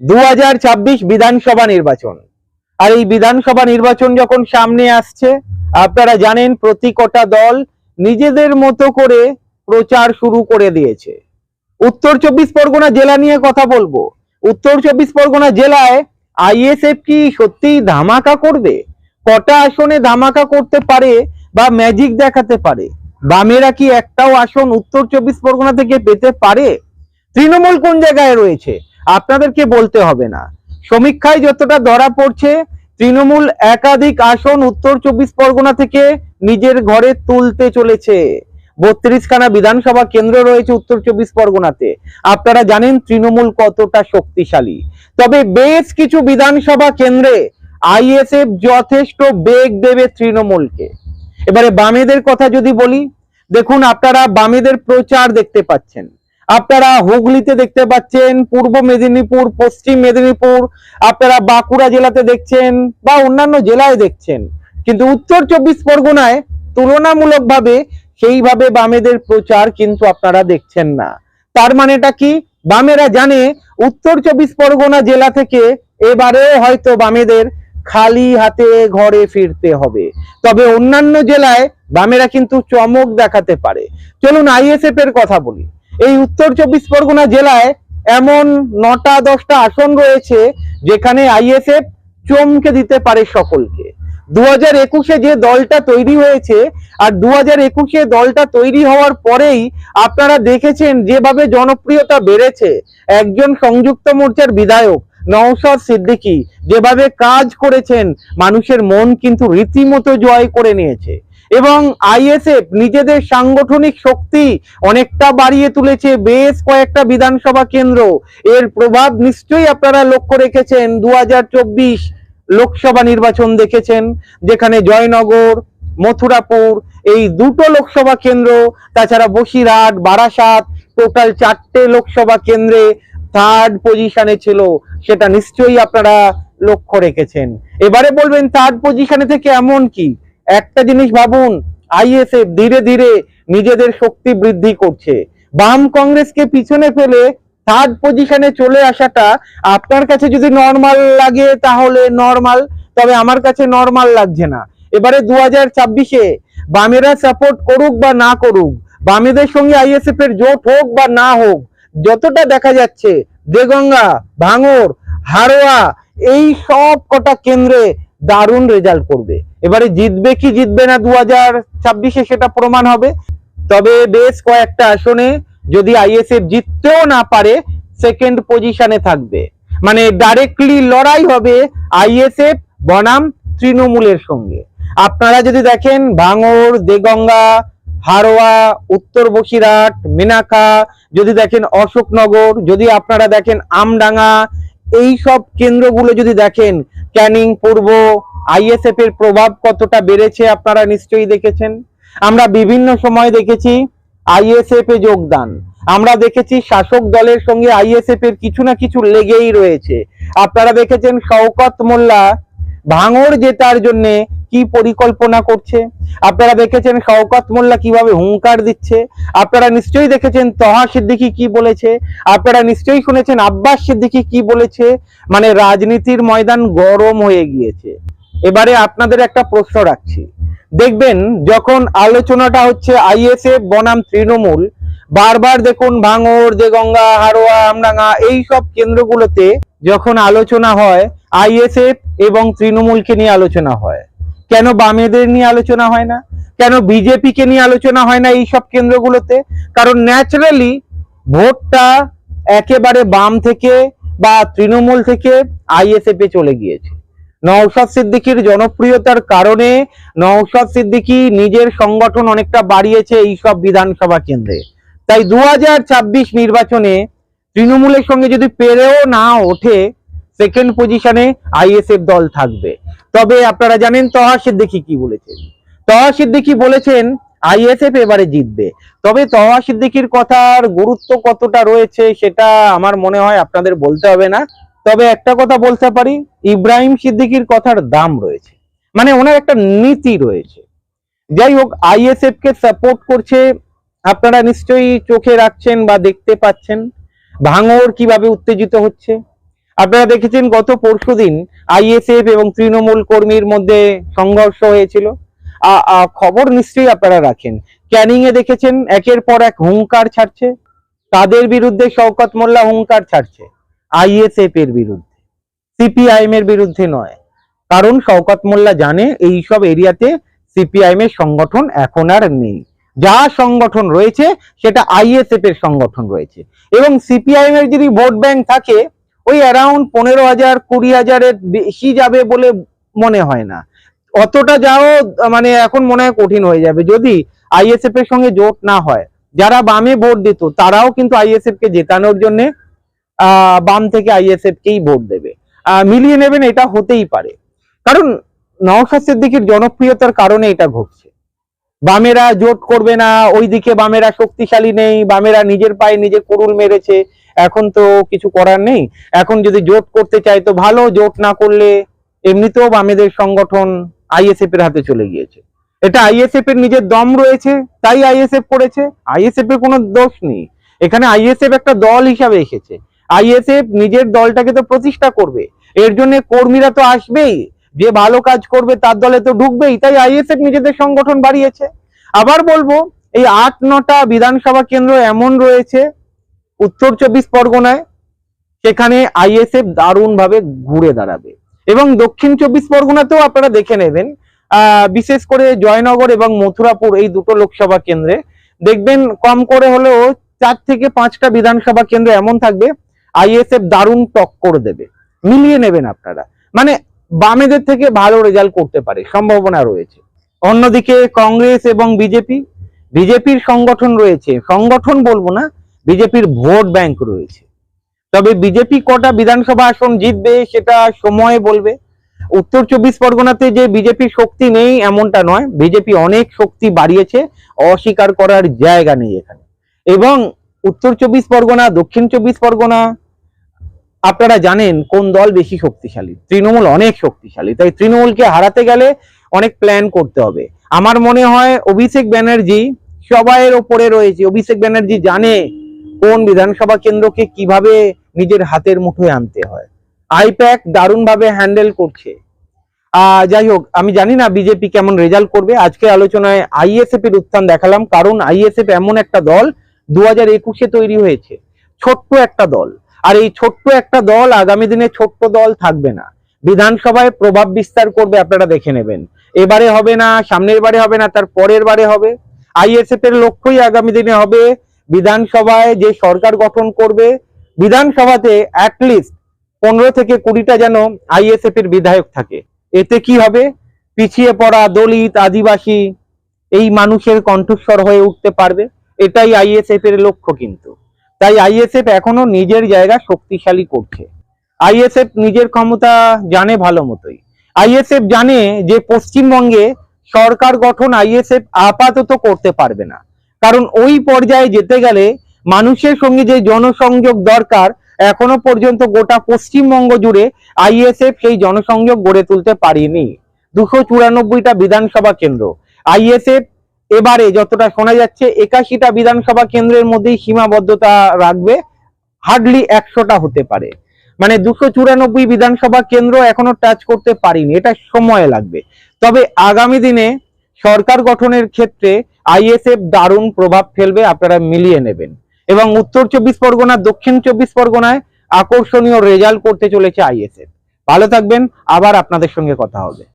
দু হাজার ছাব্বিশ বিধানসভা নির্বাচন। আর এই বিধানসভা নির্বাচন যখন সামনে আসছে, আপনারা জানেন প্রতি কটা দল নিজেদের মতো করে প্রচার শুরু করে দিয়েছে। উত্তর চব্বিশ পরগনা জেলা নিয়ে কথা বলব। উত্তর চব্বিশ পরগনা জেলায় আইএসএফ কি সত্যি ধামাকা করবে? কটা আসনে ধামাকা করতে পারে বা ম্যাজিক দেখাতে পারে? বামেরা কি একটাও আসন উত্তর চব্বিশ পরগনা থেকে পেতে পারে? তৃণমূল কোন জায়গায় রয়েছে? আপনাদেরকে বলতে হবে না। সমীক্ষায় যতটা ধরা পড়ছে, তৃণমূল একাধিক আসন উত্তর চব্বিশ পরগনা থেকে নিজের ঘরে তুলতে চলেছে। বত্রিশখানা বিধানসভা কেন্দ্র রয়েছে উত্তর চব্বিশ পরগনাতে। আপনারা জানেন তৃণমূল কতটা শক্তিশালী। তবে বেশ কিছু বিধানসভা কেন্দ্রে আইএসএফ যথেষ্ট বেগ দেবে তৃণমূলকে। এবারে বামেদের কথা যদি বলি, দেখুন আপনারা বামেদের প্রচার দেখতে পাচ্ছেন। আপনারা হুগলিতে দেখতে পাচ্ছেন, পূর্ব মেদিনীপুর, পশ্চিম মেদিনীপুর, আপনারা বাঁকুড়া জেলাতে দেখছেন বা অন্যান্য জেলায় দেখছেন। কিন্তু উত্তর চব্বিশ পরগনায় তুলনামূলকভাবে সেইভাবে বামেদের প্রচার কিন্তু আপনারা দেখছেন না। তার মানেটা কি? বামেরা জানে উত্তর চব্বিশ পরগনা জেলা থেকে এবারে হয়তো বামেদের খালি হাতে ঘরে ফিরতে হবে। তবে অন্যান্য জেলায় বামেরা কিন্তু চমক দেখাতে পারে। চলুন আইএসএফ এর কথা বলি। এই উত্তর চব্বিশ পরগনা জেলায় এমন নটা দশটা আসন রয়েছে যেখানে আইএসএফ চমকে দিতে পারে সকলকে। দু হাজার একুশে যে দলটা তৈরি হয়েছে আর দু হাজার একুশে দলটা তৈরি হওয়ার পরেই আপনারা দেখেছেন যেভাবে জনপ্রিয়তা বেড়েছে। একজন সংযুক্ত মোর্চার বিধায়ক নওশাদ সিদ্দিকী যেভাবে কাজ করেছেন, মানুষের মন কিন্তু রীতিমতো জয় করে নিয়েছে। এবং আইএসএফ নিজেদের সাংগঠনিক শক্তি অনেকটা বাড়িয়ে তুলেছে বেশ কয়েকটা বিধানসভা কেন্দ্র। এর প্রভাব নিশ্চয়ই আপনারা লক্ষ্য রেখেছেন। দু হাজার চব্বিশ লোকসভা নির্বাচন দেখেছেন, যেখানে জয়নগর, মথুরাপুর, এই দুটো লোকসভা কেন্দ্র, তাছাড়া বসিরহাট, বারাসাত, টোটাল চারটে লোকসভা কেন্দ্রে থার্ড পজিশনে ছিল। সেটা নিশ্চয়ই আপনারা লক্ষ্য রেখেছেন। এবারে বলবেন থার্ড পজিশনে থেকে এমন কি? একটা জিনিস ভাবুন আইএসএফ ধীরে ধীরে নিজেদের শক্তি বৃদ্ধি করছে। বাম কংগ্রেসকে পিছনে ফেলে থার্ড পজিশনে চলে আসাটা আপনার কাছে যদি নর্মাল লাগে তাহলে নর্মাল তবে আমার কাছে নর্মাল লাগছে না। এবারে দু হাজার ছাব্বিশে বামেরা সাপোর্ট করুক বা না করুক, বামেদের সঙ্গে আইএসএফ এর জোট হোক বা না হোক, যতটা দেখা যাচ্ছে দেগঙ্গা ভাঙর হারোয়া এই সব কটা কেন্দ্রে দারুণ রেজাল্ট করবে। এবারে জিতবে কি জিতবে না দু হাজার ছাব্বিশে সেটা প্রমাণ হবে। তবে বেশ কয়েকটা আসনে যদি আইএসএফ জিততেও না পারে সেকেন্ড পজিশনে থাকবে। মানে ডাইরেক্টলি লড়াই হবে আইএসএফ, বনাম, তৃণমূলের সঙ্গে। আপনারা যদি দেখেন ভাঙর দেগঙ্গা, হারোয়া, উত্তর বসিরহাট, মেনাকা, যদি দেখেন অশোকনগর, যদি আপনারা দেখেন আমডাঙ্গা, এই সব কেন্দ্রগুলো যদি দেখেন, ক্যানিং, পূর্ব আইএসএফ এর প্রভাব কতটা বেড়েছে আপনারা নিশ্চয়ই দেখেছেন। আমরা বিভিন্ন সময় দেখেছি আইএসএফ এ যোগদান। আমরা দেখেছি শাসক দলের সঙ্গে আইএসএফ এর কিছু না কিছু লেগেই রয়েছে। আপনারা দেখেছেন শওকত মোল্লা ভাঙর জেতার জন্য কি পরিকল্পনা করছে। আপনারা দেখেছেন শওকত মোল্লা কীভাবে হুঙ্কার দিচ্ছে। আপনারা নিশ্চয়ই দেখেছেন তহা সিদ্দিকি কি বলেছে। আপনারা নিশ্চয়ই শুনেছেন আব্বাস সিদ্দিকি কি বলেছে। মানে রাজনীতির ময়দান গরম হয়ে গিয়েছে। এবারে আপনাদের একটা প্রশ্ন রাখছি। দেখবেন, যখন আলোচনাটা হচ্ছে আইএসএফ, বনাম, তৃণমূল, বারবার দেখুন ভাঙর যে গঙ্গা হারোয়া আমডাঙ্গা এই সব কেন্দ্রগুলোতে যখন আলোচনা হয়, আইএসএফ এবং তৃণমূলকে নিয়ে আলোচনা হয়। কেন বামেদের নিয়ে আলোচনা হয় না? কেন বিজেপি কে নিয়ে আলোচনা হয় না এই সব কেন্দ্রগুলোতে? কারণ ন্যাচারালি ভোটটা একেবারে বাম থেকে বা তৃণমূল থেকে আইএসএফ এ চলে গিয়েছে। নওশাদ সিদ্দিকীর জনপ্রিয়তার কারণে নওশাদ সিদ্দিকী নিজের সংগঠন অনেকটা বাড়িয়েছে এই সব বিধানসভা কেন্দ্রে। তাই দু নির্বাচনে তৃণমূলের সঙ্গে যদি পেরেও না ওঠে সেকেন্ড পজিশনে আইএসএফ দল থাকবে। তবে আপনারা জানেন তহা সিদ্দিকী কি বলেছেন। তহা সিদ্দিকী বলেছেন, আইএসএফ এবারে জিতবে। তবে তহা সিদ্দিকীর কথার গুরুত্ব কতটা রয়েছে সেটা আমার মনে হয় আপনাদের বলতে হবে না। তবে একটা কথা বলতে পারি, ইব্রাহিম সিদ্দিকীর কথার দাম রয়েছে। মানে ওনার একটা নীতি রয়েছে। যাই হোক আইএসএফ কে সাপোর্ট করছে, আপনারা নিশ্চয়ই চোখে রাখছেন বা দেখতে পাচ্ছেন ভাঙর কীভাবে উত্তেজিত হচ্ছে। আপনারা দেখেছেন, গত পরশুদিন আইএসএফ এবং তৃণমূল কর্মীর মধ্যে সংঘর্ষ হয়েছিল। খবর নিশ্চয়ই আপনারা রাখেন। ক্যানিং এ দেখেছেন, একের পর এক হুঙ্কার ছাড়ছে। তাদের বিরুদ্ধে শওকত মোল্লা হুঙ্কার ছাড়ছে। আইএসএফ এর বিরুদ্ধে। সিপিআইএম এর বিরুদ্ধে নয়। কারণ শওকত মোল্লা জানে এই সব এরিয়াতে সিপিআইএম এর সংগঠন এখন আর নেই। যা সংগঠন রয়েছে, সেটা আইএসএফ এর সংগঠন রয়েছে। এবং সিপিআইএম এর যদি ভোট ব্যাংক থাকে, ওই অ্যারাউন্ড পনেরো হাজার, কুড়ি হাজারের বেশি যাবে বলে মনে হয় না। অতটা যাও মানে এখন মনে হয় কঠিন হয়ে যাবে। যদি আইএসএফ এর সঙ্গে জোট না হয়, যারা বামে ভোট দিত, তারাও কিন্তু আইএসএফ কে জেতানোর জন্য বাম থেকে আইএসএফ কেই ভোট দেবে। মিলিয়ে নেবেন, এটা হতেই পারে। কারণ নওশাদ সিদ্দিকির জনপ্রিয়তার কারণে এটা ঘটছে। বামেরা জোট করবে না, ওইদিকে বামেরা শক্তিশালী নেই, বামেরা নিজের পায়ে নিজে কুরুল মেরেছে, এখন তো কিছু করার নেই। এখন যদি জোট করতে চায় তো ভালো, জোট না করলে এমনিতেও বামেদের সংগঠন আইএসএফ এর হাতে চলে গিয়েছে। এটা আইএসএফ এর নিজের দম রয়েছে, তাই আইএসএফ করেছে। আইএসএফ এর কোনো দোষ নেই। এখানে আইএসএফ একটা দল হিসাবে এসেছে। আইএসএফ নিজের দলটাকে তো প্রতিষ্ঠা করবে। এর জন্য কর্মীরা তো আসবেই। যে ভালো কাজ করবে তার দলে তো ঢুকবেই। তাই আইএসএফ নিজেদের সংগঠন বাড়িয়েছে। আবার বলব, এই আট নটা বিধানসভা কেন্দ্র এমন রয়েছে, উত্তর চব্বিশ পরগনায়, সেখানে আইএসএফ দারুণ ভাবে ঘুরে দাঁড়াবে। এবং দক্ষিণ চব্বিশ পরগনাতেও আপনারা দেখে নেবেন বিশেষ করে জয়নগর এবং মথুরাপুর এই দুটো লোকসভা কেন্দ্রে। দেখবেন কম করে হলেও চার থেকে পাঁচটা বিধানসভা কেন্দ্র এমন থাকবে। আইএসএফ দারুণ টক্কর দেবে। মিলিয়ে নেবেন আপনারা। মানে বামেদের থেকে ভালো রেজাল্ট করতে পারে, সম্ভাবনা রয়েছে। অন্যদিকে কংগ্রেস এবং বিজেপি, বিজেপির সংগঠন রয়েছে। সংগঠন বলব না, বিজেপির ভোট ব্যাংক রয়েছে। তবে বিজেপি কটা বিধানসভা আসন জিতবে সেটা সময় বলবে। উত্তর চব্বিশ পরগনাতে যে বিজেপির শক্তি নেই এমনটা নয়। বিজেপি অনেক শক্তি বাড়িয়েছে, অস্বীকার করার জায়গা নেই এখানে। এবং উত্তর চব্বিশ পরগনা, দক্ষিণ চব্বিশ পরগনা আপনারা জানেন কোন দল বেশি শক্তিশালী? তৃণমূল অনেক শক্তিশালী। তাই তৃণমূলকে হারাতে গেলে অনেক প্ল্যান করতে হবে। আমার মনে হয় অভিষেক ব্যানার্জি সবাইয়ের ওপরে রয়েছে। অভিষেক ব্যানার্জি জানে কোন বিধানসভা কেন্দ্রকে কীভাবে নিজের হাতের মুঠোয় আনতে হয়। আইপ্যাক দারুণ ভাবে হ্যান্ডেল করছে যাই হোক, আমি জানি না বিজেপি কেমন রেজাল্ট করবে। আজকে আলোচনায় আইএসএফ এর উত্থান দেখালাম। কারণ আইএসএফ এমন একটা দল দু হাজার একুশে তৈরি হয়েছে। ছোট্ট একটা দল। আর এই ছোট্ট একটা দল আগামী দিনে ছোট্ট দল থাকবে না। বিধানসভায় প্রভাব বিস্তার করবে আপনারা দেখে নেবেন। এবারে হবে না, সামনের বারে হবে না, তার পরের বারে হবে। আইএসএফ এর লক্ষ্যই আগামী দিনে হবে বিধানসভায় যে সরকার গঠন করবে। বিধানসভাতে অ্যাটলিস্ট পনেরো থেকে কুড়িটা যেন আইএসএফ এর বিধায়ক থাকে। এতে কি হবে? পিছিয়ে পড়া দলিত, আদিবাসী এই মানুষের কণ্ঠস্বর হয়ে উঠতে পারবে। এটাই আইএসএফ এর লক্ষ্য কিন্তু। তাই আইএসএফ এখনও নিজের জায়গা শক্তিশালী করছে। আইএসএফ নিজের ক্ষমতা জানে ভালো মতোই। আইএসএফ জানে যে পশ্চিমবঙ্গে সরকার গঠন আইএসএফ আপাতত করতে পারবে না। কারণ ওই পর্যায়ে যেতে গেলে মানুষের সঙ্গে যে জনসংযোগ দরকার এখনও পর্যন্ত গোটা পশ্চিমবঙ্গ জুড়ে আইএসএফ সেই জনসংযোগ গড়ে তুলতে পারেনি। দুশো চুরানব্বইটা বিধানসভা কেন্দ্র। আইএসএফ এবারে যতটা শোনা যাচ্ছে, একাশিটা বিধানসভা কেন্দ্রের মধ্যেই সীমাবদ্ধতা রাখবে। হার্ডলি একশোটা হতে পারে। মানে দুশো চুরানব্বই বিধানসভা কেন্দ্র এখনও টাচ করতে পারিনি। এটা সময় লাগবে। তবে আগামী দিনে সরকার গঠনের ক্ষেত্রে আইএসএফ দারুণ প্রভাব ফেলবে, আপনারা মিলিয়ে নেবেন। এবং উত্তর চব্বিশ পরগনা, দক্ষিণ চব্বিশ পরগনায় আকর্ষণীয় রেজাল্ট করতে চলেছে আইএসএফ। ভালো থাকবেন, আবার আপনাদের সঙ্গে কথা হবে।